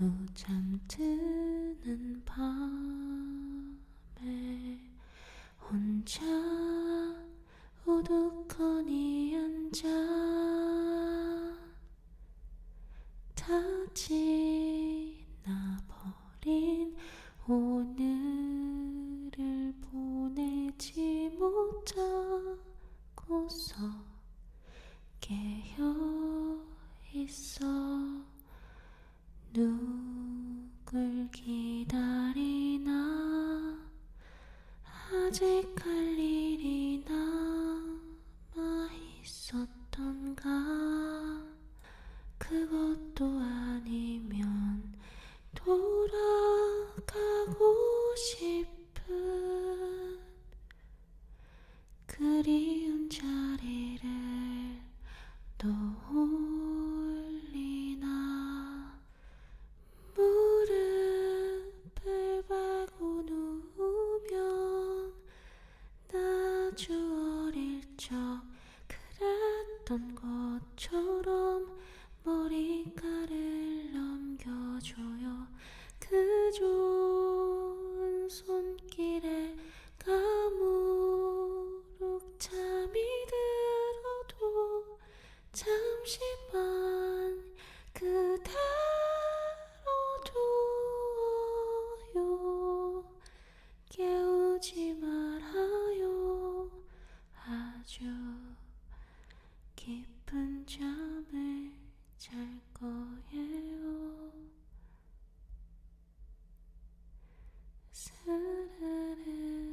또 잠드는 밤에 혼자 우두커니 앉아 다 지나버린 오늘을 보내지 못하고서 깨어 있어 누굴 기다리나? 아직 할 일이 남아 있었던가? 그것도 아니면 돌아가고 싶은 그리 나주 어릴 적 그랬던 것처럼 머리카락 아주 깊은 잠을 잘 거예요. 스르르르르